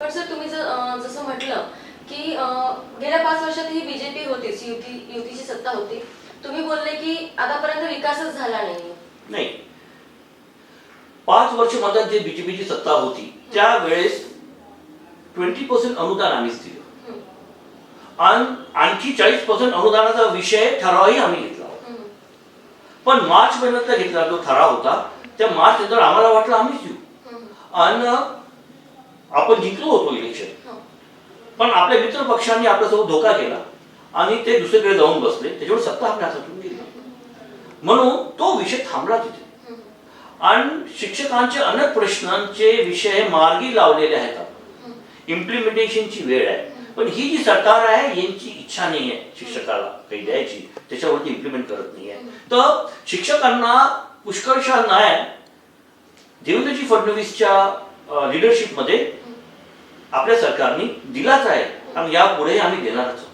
पण सर तुम्ही जसं म्हटलं की गेल्या पाच वर्षात ही बीजेपी होतीच युती युतीची सत्ता होती. तुम्ही बोलले की आतापर्यंत विकासच झाला नाही. नाही. पाच वर्ष मधात जे बीजेपीची सत्ता होती त्यावेळेस ट्वेंटी पर्सेंट अनुदान आम्हीच दिलं. आणि आणखी चाळीस पर्सेंट अनुदानाचा विषय ठरावही आम्ही घेतला पण मार्च महिन्यातला घेतला जो ठराव होता त्या मार्च नंतर आम्हाला वाटलं आम्हीच देऊ. आणि आपण जिंकलो होतो इलेक्शन पण आपल्या मित्र पक्षांनी आपल्यासोबत धोका केला आणि ते दुसरीकडे जाऊन बसले. त्याच्यामुळे सत्ता आपल्या हातातून गेली. म्हणून तो विषय थांबला तिथे आणि शिक्षकांचे अनेक प्रश्नांचे विषय मार्गी लावलेले आहेत आपण. इम्प्लिमेंटेशनची वेळ आहे. पण ही जी सरकार आहे यांची इच्छा नाही आहे शिक्षकाला काही द्यायची. त्याच्यावरती इम्प्लिमेंट करत नाही आहे तर शिक्षकांना पुष्कळशा न्याय देवेंद्रजी फडणवीसच्या लिडरशिपमध्ये आपल्या सरकारने दिलाच आहे आणि यापुढे आम्ही देणारच आहोत.